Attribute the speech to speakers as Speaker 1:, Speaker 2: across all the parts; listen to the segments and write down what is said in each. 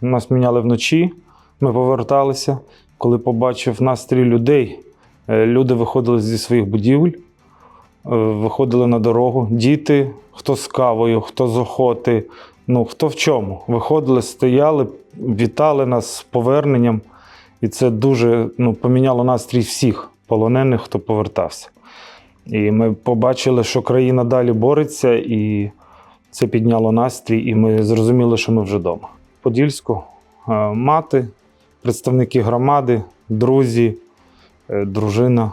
Speaker 1: Нас міняли вночі, ми поверталися. Коли побачив настрій людей, е, люди виходили зі своїх будівель, е, виходили на дорогу. Діти, хто з кавою, хто з охоти, ну хто в чому. Виходили, стояли, вітали нас з поверненням. І це дуже ну, поміняло настрій всіх полонених, хто повертався. І ми побачили, що країна далі бореться, і це підняло настрій, і ми зрозуміли, що ми вже вдома. Подільську е, мати, представники громади, друзі, е, дружина.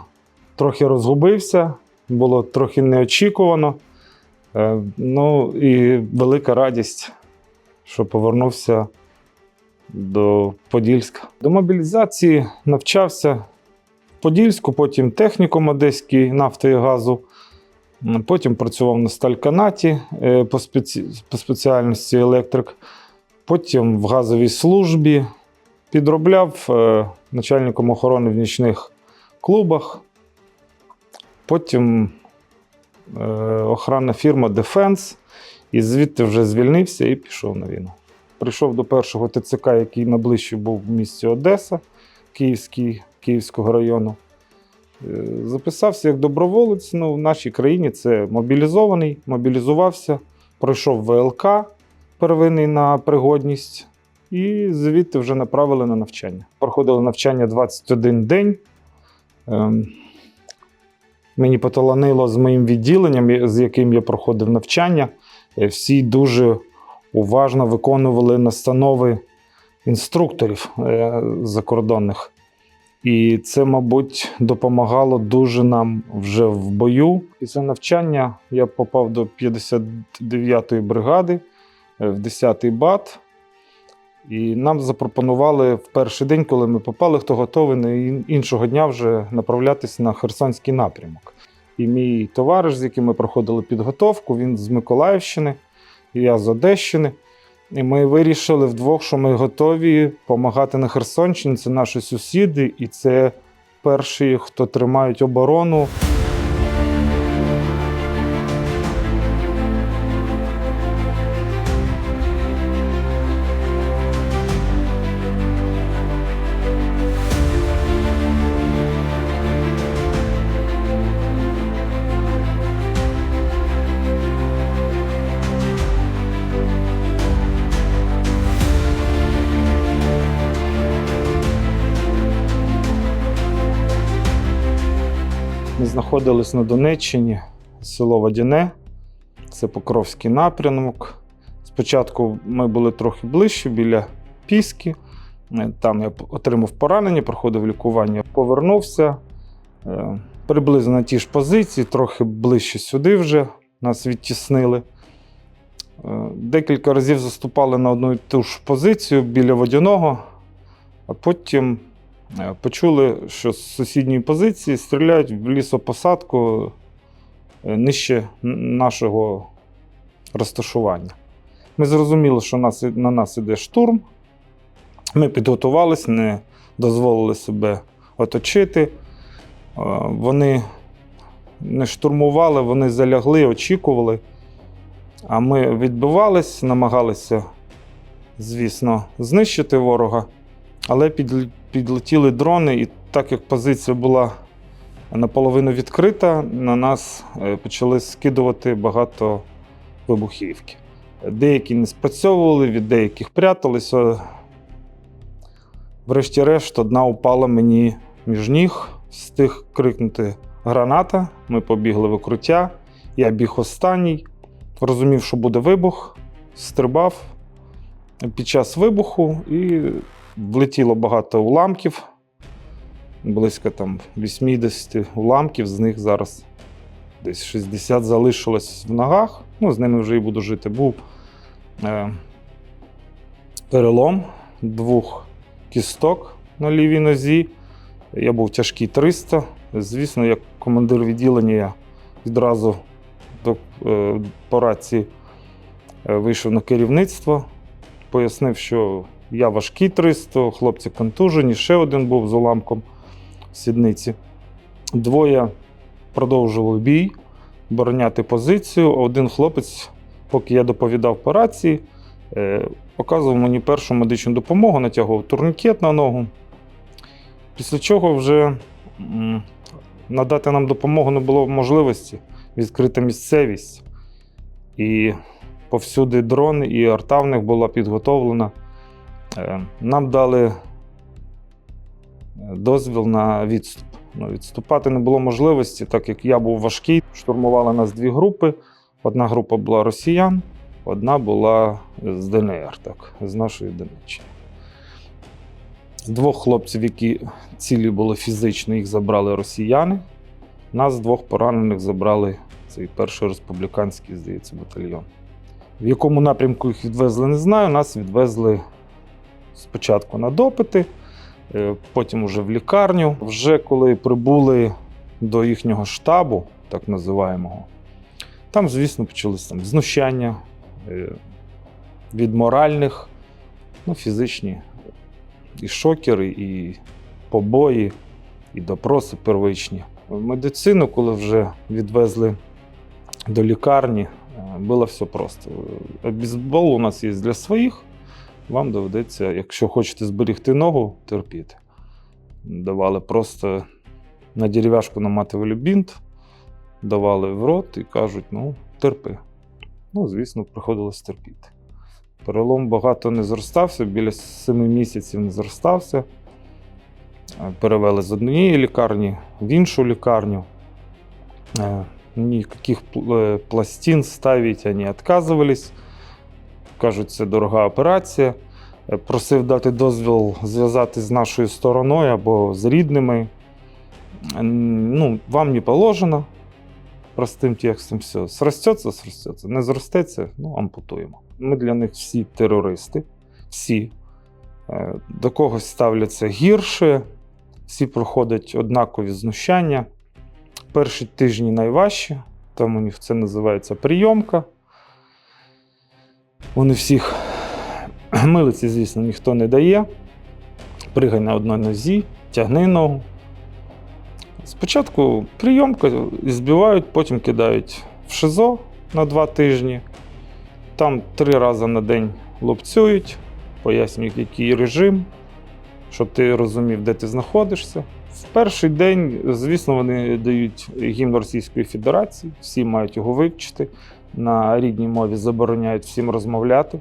Speaker 1: Трохи розгубився, було трохи неочікувано. Е, Ну і велика радість, що повернувся до Подільська. До мобілізації навчався в Подільську, потім технікум Одеський нафти і газу. Потім працював на стальканаті по спеціальності електрик. Потім в газовій службі підробляв е, начальником охорони в нічних клубах. Потім е, охоронна фірма Defense. І звідти вже звільнився і пішов на війну. Прийшов до першого ТЦК, який найближче був в місті Одеса, Київський, Київського району. Е, Записався як доброволець. Ну, в нашій країні це мобілізований, мобілізувався, пройшов ВЛК первинний на пригодність, і звідти вже направили на навчання. Проходили навчання 21 день. Ем, Мені поталанило з моїм відділенням, з яким я проходив навчання. Е, Всі дуже уважно виконували настанови інструкторів е, закордонних. І це, мабуть, допомагало дуже нам вже в бою. Після навчання я попав до 59-ї бригади в 10-й бат. І нам запропонували в перший день, коли ми попали, хто готовий на іншого дня вже направлятися на Херсонський напрямок. І мій товариш, з яким ми проходили підготовку, він з Миколаївщини, я з Одещини. І ми вирішили вдвох, що ми готові допомагати на Херсонщині. Це наші сусіди, і це перші, хто тримають оборону. Знаходились на Донеччині, село Водяне, це Покровський напрямок. Спочатку ми були трохи ближче біля Піски. Е, Там я отримав поранення, проходив лікування, повернувся е, приблизно на ті ж позиції, трохи ближче сюди вже нас відтіснили. Е, Декілька разів заступали на одну і ту ж позицію біля водяного, а потім Почули, що з сусідньої позиції стріляють в лісопосадку е, нижче нашого розташування. Ми зрозуміли, що на нас іде штурм. Ми підготувалися, не дозволили себе оточити. Е, Вони не штурмували, вони залягли, очікували. А ми відбивались, намагалися, звісно, знищити ворога. Але під, підлетіли дрони, і так як позиція була наполовину відкрита, на нас е, почали скидувати багато вибухівки. Деякі не спрацьовували, від деяких пряталися. Врешті-решт, одна упала мені між ніг, встиг крикнути граната. Ми побігли в укриття. Я біг останній, розумів, що буде вибух, стрибав під час вибуху і влетіло багато уламків. Близько там 80 уламків, з них зараз десь 60 залишилось в ногах. Ну, з ними вже і буду жити. Був е, перелом двох кісток на лівій нозі. Я був тяжкий 300. Звісно, як командир відділення я відразу до, е, по рації е, вийшов на керівництво, пояснив, що я важкий 300, хлопці контужені, ще один був з уламком сідниці. Двоє продовжували бій, обороняти позицію. Один хлопець, поки я доповідав по рації, е, показував мені першу медичну допомогу, натягував турнікет на ногу. Після чого вже надати нам допомогу не було можливості, відкрита місцевість. І повсюди дрон і арта в них була підготовлена. Е, Нам дали е, дозвіл на відступ. Ну, відступати не було можливості, так як я був важкий. Штурмували нас дві групи. Одна група була росіян, одна була з ДНР, так, з нашої Донеччини. Двох хлопців, які цілі були фізично, їх забрали росіяни. Нас двох поранених забрали цей перший республіканський, здається, батальйон. В якому напрямку їх відвезли, не знаю. Нас відвезли спочатку на допити, е, потім уже в лікарню. Вже коли прибули до їхнього штабу, так називаємого, там, звісно, почались там знущання е, від моральних, ну, фізичні і шокери, і побої, і допроси первичні. Медицину, коли вже відвезли до лікарні, е, було все просто. Бейсбол у нас є для своїх. Вам доведеться, якщо хочете зберегти ногу, терпіти. Давали просто на дерев'яшку наматували бінт, давали в рот і кажуть: ну, терпи. Ну, звісно, приходилось терпіти. Перелом багато не зростався, біля 7 місяців не зростався. Е, Перевели з однієї лікарні в іншу лікарню. Е, пл- е, пластин ставить вони відказувались. Кажуть, це дорога операція. Е, Просив дати дозвіл зв'язати з нашою стороною або з рідними. Ну, вам не положено. Простим текстом все. Сростеться, сростеться. Не зростеться, ну, ампутуємо. Ми для них всі терористи, всі. Е, До когось ставляться гірше, всі проходять однакові знущання. Перші тижні найважчі, там у них це називається прийомка. Вони всіх милиці, звісно, ніхто не дає. Пригай на одній нозі, тягни ногу. Спочатку прийомка збивають, потім кидають в ШИЗО на два тижні. Там три рази на день лупцюють, пояснюють, який режим, щоб ти розумів, де ти знаходишся. В перший день, звісно, вони дають гімн Російської Федерації, всі мають його вивчити. На рідній мові забороняють всім розмовляти.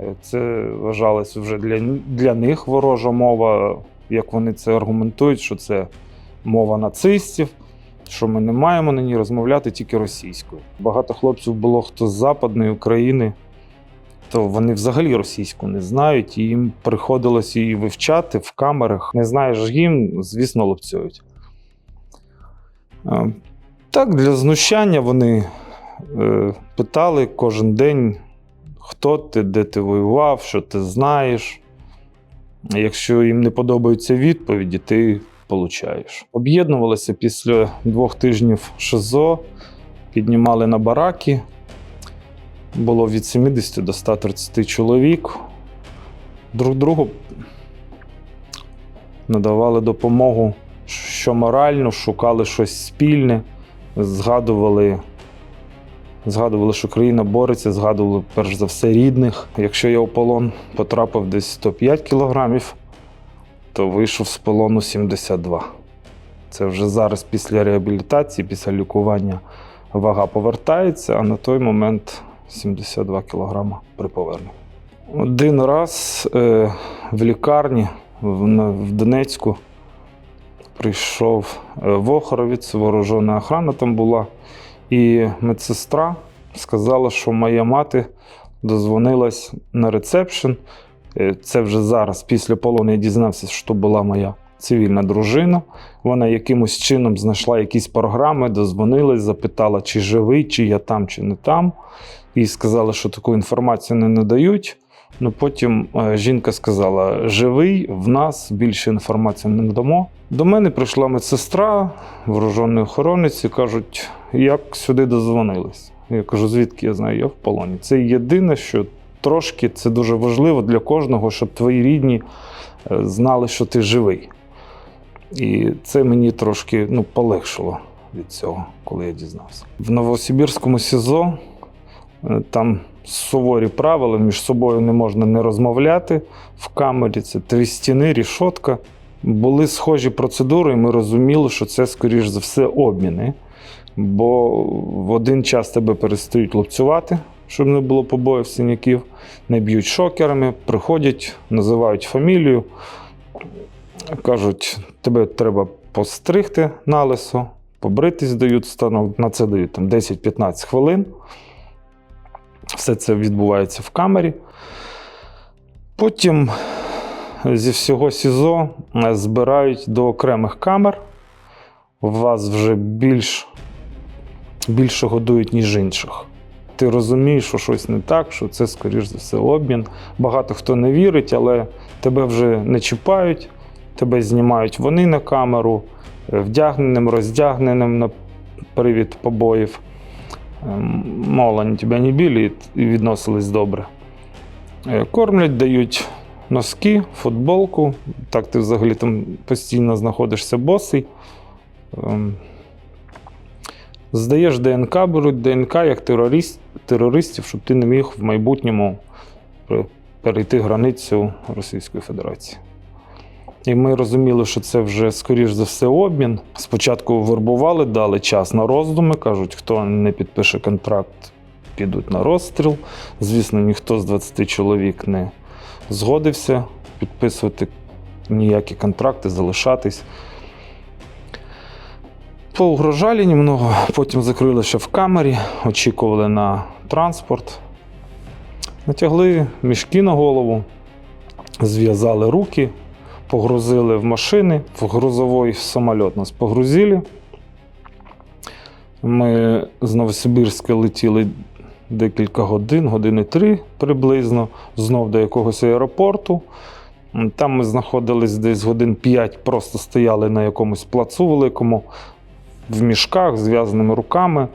Speaker 1: Е, Це вважалось вже для, для них ворожа мова, як вони це аргументують, що це мова нацистів, що ми не маємо на ній розмовляти тільки російською. Багато хлопців було хто з Западної України, то вони взагалі російську не знають, і їм приходилось її вивчати в камерах. Не знаєш гімн, звісно, лупцюють. Е, Так, для знущання вони питали кожен день, хто ти, де ти воював, що ти знаєш. Якщо їм не подобаються відповіді, ти получаєш. Об'єднувалися після двох тижнів ШИЗО, піднімали на бараки. Було від 70 до 130 чоловік. Друг другу надавали допомогу, що морально, шукали щось спільне, згадували, згадували, що країна бореться, згадували перш за все рідних. Якщо я у полон потрапив десь 105 кілограмів, то вийшов з полону 72. Це вже зараз після реабілітації, після лікування вага повертається, а на той момент 72 кілограма при поверненні. Один раз е, в лікарні в, Донецьку прийшов е, Вохоровець, вооружена охрана там була, і медсестра сказала, що моя мати дозвонилась на рецепшн. Е, Це вже зараз, після полону, я дізнався, що була моя цивільна дружина. Вона якимось чином знайшла якісь програми, дозвонилась, запитала, чи живий, чи я там, чи не там. І сказали, що таку інформацію не надають. Ну потім е, жінка сказала: живий, в нас більше інформації не надамо. До мене прийшла медсестра, вооружений охоронець, і кажуть, як сюди дозвонились. Я кажу, звідки я знаю, я в полоні. Це єдине, що трошки це дуже важливо для кожного, щоб твої рідні е, знали, що ти живий. І це мені трошки ну, полегшило від цього, коли я дізнався. В Новосибірському СІЗО е, там суворі правила, між собою не можна не розмовляти в камері. Це три стіни, рішотка. Були схожі процедури, і ми розуміли, що це, скоріш за все, обміни. Бо в один час тебе перестають лупцювати, щоб не було побоїв синяків, не б'ють шокерами, приходять, називають фамілію, кажуть, тебе треба постригти на лисо, побритись дають, станов- на це дають там 10-15 хвилин. Все це відбувається в камері. Потім зі всього СІЗО е, збирають до окремих камер. У Вас вже більш, більше годують, ніж інших. Ти розумієш, що щось не так, що це, скоріш за все, обмін. Багато хто не вірить, але тебе вже не чіпають, тебе знімають вони на камеру, е, вдягненим, роздягненим на привід побоїв. Ем, Мало вони тебе не білі і відносились добре. Е, Кормлять, дають носки, футболку. Так ти взагалі там постійно знаходишся босий. Здаєш ДНК, беруть ДНК як терорист, терористів, щоб ти не міг в майбутньому перейти границю Російської Федерації. І ми розуміли, що це вже, скоріш за все, обмін. Спочатку вербували, дали час на роздуми. Кажуть, хто не підпише контракт, підуть на розстріл. Звісно, ніхто з 20 чоловік не згодився підписувати ніякі контракти, залишатись. Поугрожали немного, потім закрили ще в камері, очікували на транспорт. Натягли мішки на голову, зв'язали руки, погрузили в машини, в грузовий самоліт нас погрузили. Ми з Новосибірська летіли декілька годин, години три приблизно, знов до якогось аеропорту. Там ми знаходились десь годин 5, просто стояли на якомусь плацу великому, в мішках, зв'язаними руками.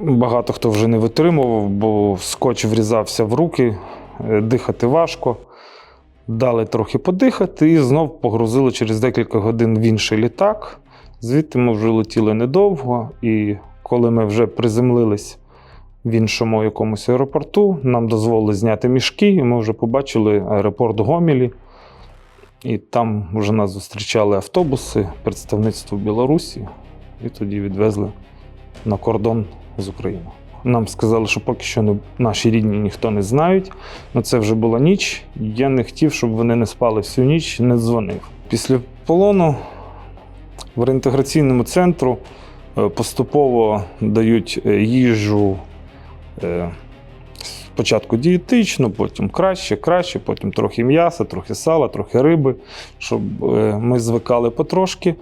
Speaker 1: Багато хто вже не витримував, бо скотч врізався в руки, е, дихати важко. Дали трохи подихати і знов погрузили через декілька годин в інший літак. Звідти ми вже летіли недовго, і коли ми вже приземлились в іншому якомусь аеропорту, нам дозволили зняти мішки, і ми вже побачили аеропорт Гомілі. І там вже нас зустрічали автобуси, представництво Білорусі, і тоді відвезли на кордон з Україною. Нам сказали, що поки що не, наші рідні ніхто не знають. Ну це вже була ніч. Я не хотів, щоб вони не спали всю ніч, не дзвонив. Після полону в реінтеграційному центру е, поступово дають е, їжу е, спочатку дієтичну, потім краще, краще, потім трохи м'яса, трохи сала, трохи риби, щоб е, ми звикали потрошки.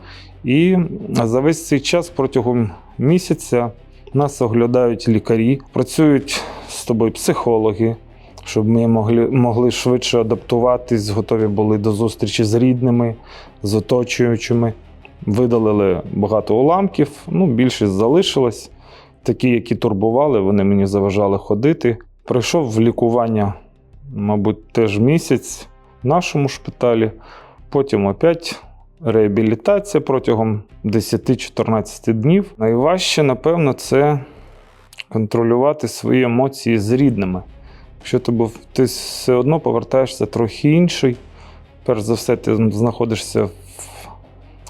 Speaker 1: І за весь цей час протягом місяця нас оглядають лікарі, працюють з тобою психологи, щоб ми могли, могли швидше адаптуватись, готові були до зустрічі з рідними, з оточуючими. Видалили багато уламків, ну, більшість залишилась. Такі, які турбували, вони мені заважали ходити. Пройшов в лікування, мабуть, теж місяць в нашому шпиталі. Потім опять реабілітація протягом 10-14 днів. Найважче, напевно, це контролювати свої емоції з рідними. Якщо ти, був, ти все одно повертаєшся трохи інший. Перш за все, ти знаходишся в,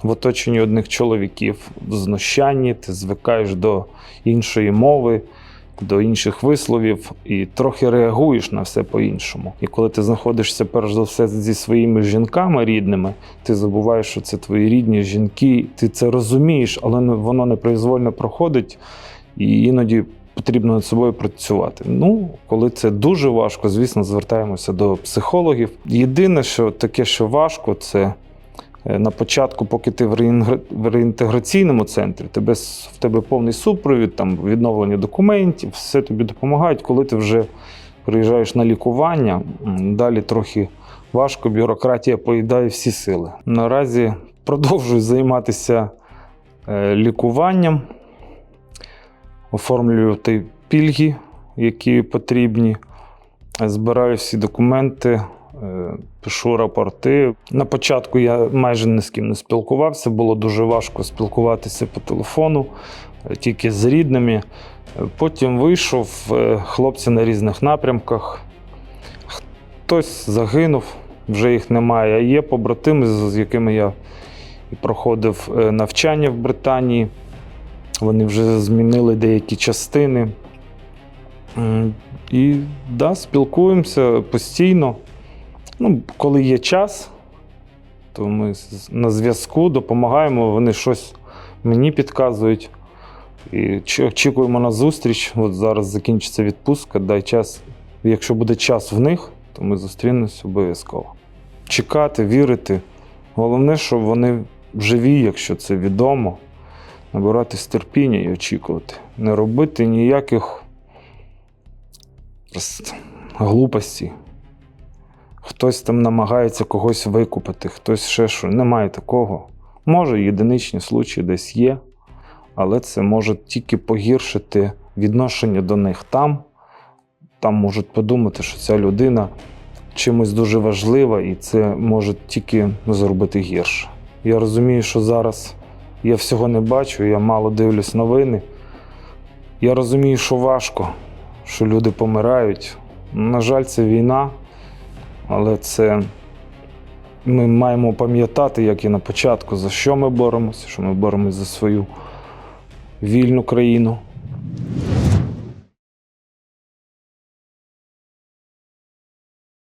Speaker 1: в оточенні одних чоловіків, в знущанні, ти звикаєш до іншої мови, до інших висловів і трохи реагуєш на все по-іншому. І коли ти знаходишся перш за все зі своїми жінками рідними, ти забуваєш, що це твої рідні жінки, ти це розумієш, але воно непроизвольно проходить, і іноді потрібно над собою працювати. Ну, коли це дуже важко, звісно, звертаємося до психологів. Єдине, що таке, що важко, це на початку, поки ти в реінтеграційному центрі, тебе, в тебе повний супровід, там відновлення документів, все тобі допомагають. Коли ти вже приїжджаєш на лікування, далі трохи важко, бюрократія поїдає всі сили. Наразі продовжую займатися е, лікуванням, оформлюю ті пільги, які потрібні, збираю всі документи. Е, Пишу рапорти. На початку я майже ні з ким не спілкувався, було дуже важко спілкуватися по телефону, е, тільки з рідними. Потім вийшов е, хлопці на різних напрямках. Хтось загинув, вже їх немає. Є побратими, з якими я проходив е, навчання в Британії. Вони вже змінили деякі частини. І да, спілкуємося постійно. Ну, коли є час, то ми на зв'язку допомагаємо, вони щось мені підказують. І очікуємо на зустріч. От зараз закінчиться відпустка, дай час. Якщо буде час в них, то ми зустрінемось обов'язково. Чекати, вірити. Головне, щоб вони живі, якщо це відомо. Набиратись терпіння і очікувати. Не робити ніяких глупостей. Хтось там намагається когось викупити, хтось ще що. Немає такого. Може, єдиничні случаї десь є, але це може тільки погіршити відношення до них там. Там можуть подумати, що ця людина чимось дуже важлива, і це може тільки зробити гірше. Я розумію, що зараз я всього не бачу, я мало дивлюсь новини. Я розумію, що важко, що люди помирають. На жаль, це війна, але це ми маємо пам'ятати, як і на початку, за що ми боремося, що ми боремося за свою вільну країну,